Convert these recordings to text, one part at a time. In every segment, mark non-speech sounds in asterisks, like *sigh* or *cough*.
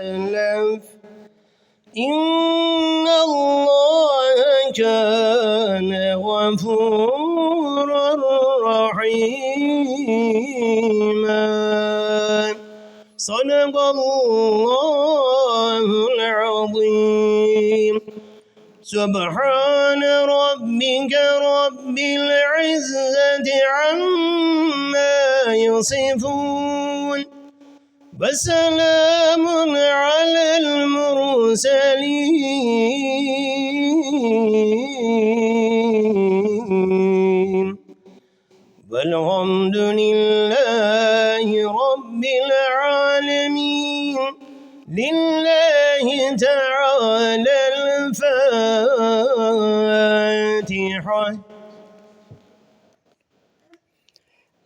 سلف إن الله كان غفورا رحيما. صدق الله العظيم. سبحان ربك رب العزة عما يصفون. وسلام على المرسلين. والحمد لله رب العالمين. لله تعالى الفاتحة.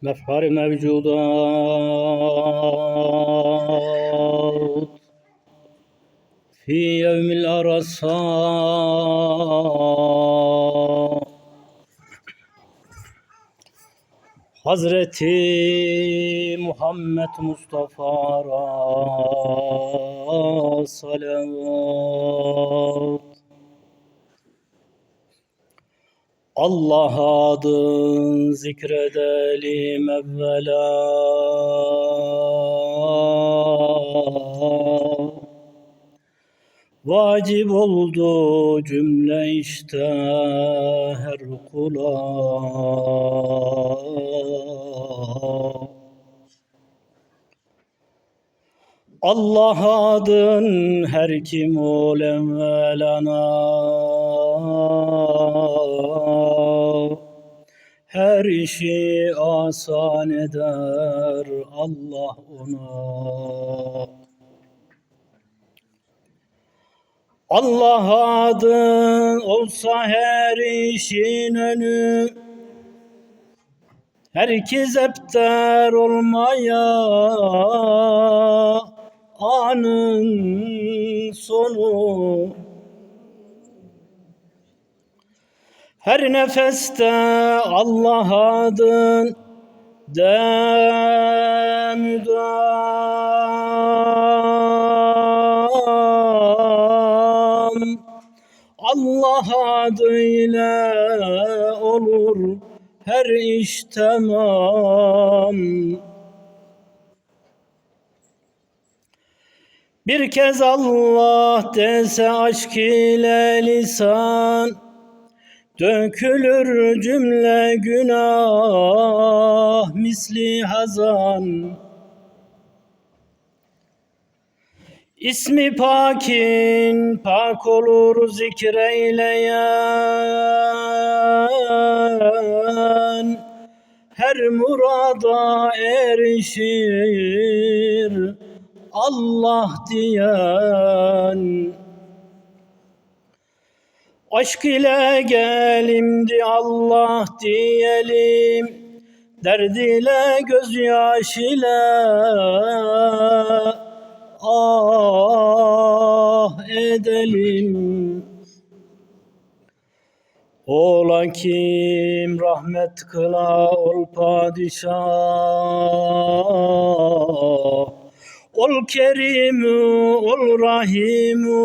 mefhar mevcudat fi yevmil arasa. Hazreti Muhammed Mustafa'ra salavat Allah adın zikredelim evvela. Vacip oldu cümle işte her kula Allah adın her kim ol evvelana Her işi asan eder Allah ona. Allah adın olsa her işin önü. Herkes epter olmaya anın sonu. Her nefeste Allah adın demüdam Allah adıyla olur her iş tamam Bir kez Allah dese aşk ile lisan Dökülür cümle günah misli hazan. İsmi pakin pak olur zikreyleyen. Her murada erişir Allah diyen. Aşk ile gelimdi Allah diyelim. Derd ile gözyaş ile ah edelim. Ola kim rahmet kıla ol padişah Ol kerimu ol rahimu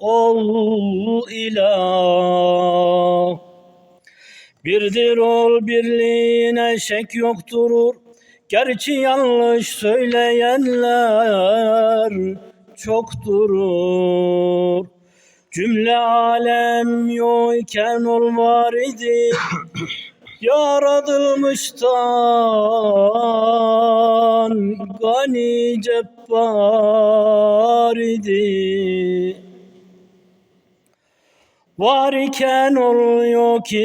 ol ilah. Birdir ol birliğine şek yokturur Gerçi yanlış söyleyenler çokturur. Cümle alem yokken ol var idi *coughs* Yaratılmıştan gani cebbar idi. Var iken oluyor ki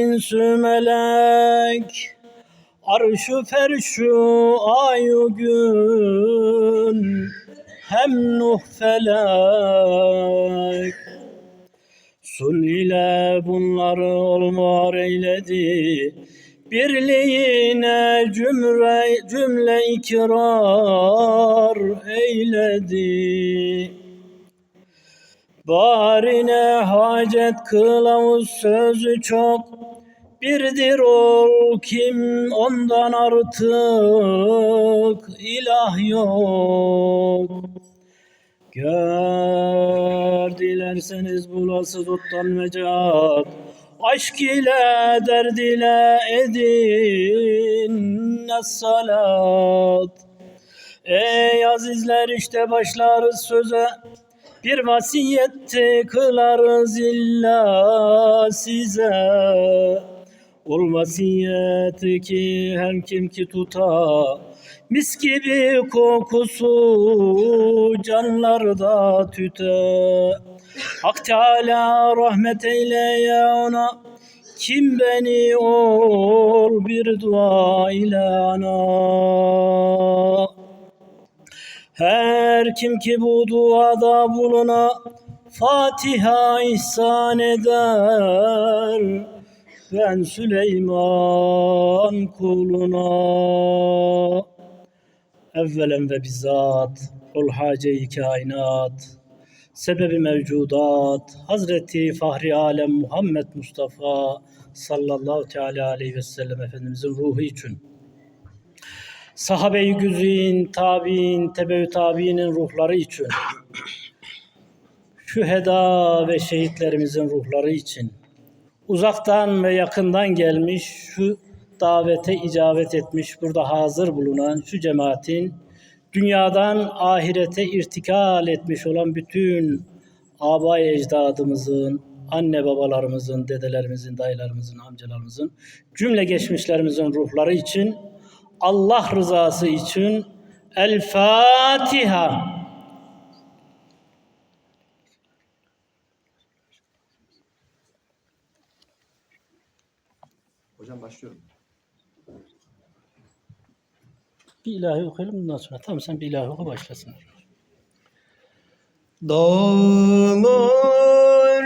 insü melek. Arşu ferşu ayu gün Hem nuh felek. Sun ile bunları olmar eyledi Birliğine cümle, cümle ikrar eyledi Barine hacet kılavuz sözü çok Birdir ol kim ondan artık ilah yok. Gör dilerseniz bulası tuttan mecat. Aşk ile derd ile edin salat. Ey azizler işte başlarız söze. Bir vasiyette kılarız illa size. Ol vasiyeti ki her kim ki tuta Mis gibi kokusu canlarda tüte. Hak Teala rahmet eyle ya ona. Kim beni ol bir dua ile ana. Her kim ki bu duada buluna Fatiha ihsan eder. Ben Süleyman kuluna Evvelen ve bizzat ol hace-i kainat. Sebebi mevcudat Hazreti Fahri Alem Muhammed Mustafa sallallahu teala aleyhi ve sellem Efendimizin ruhu için. Sahabe-i güzin, tabi'in, tebe tabi'inin ruhları için, şüheda ve şehitlerimizin ruhları için, uzaktan ve yakından gelmiş, şu davete icabet etmiş, burada hazır bulunan şu cemaatin, dünyadan ahirete irtikal etmiş olan bütün abay ecdadımızın, anne babalarımızın, dedelerimizin, dayılarımızın, amcalarımızın, cümle geçmişlerimizin ruhları için Allah rızası için El Fatiha. Hocam başlıyorum. Bir ilahi okuyalım bundan sonra. Tamam sen bir ilahi oku başlasın. Dağlar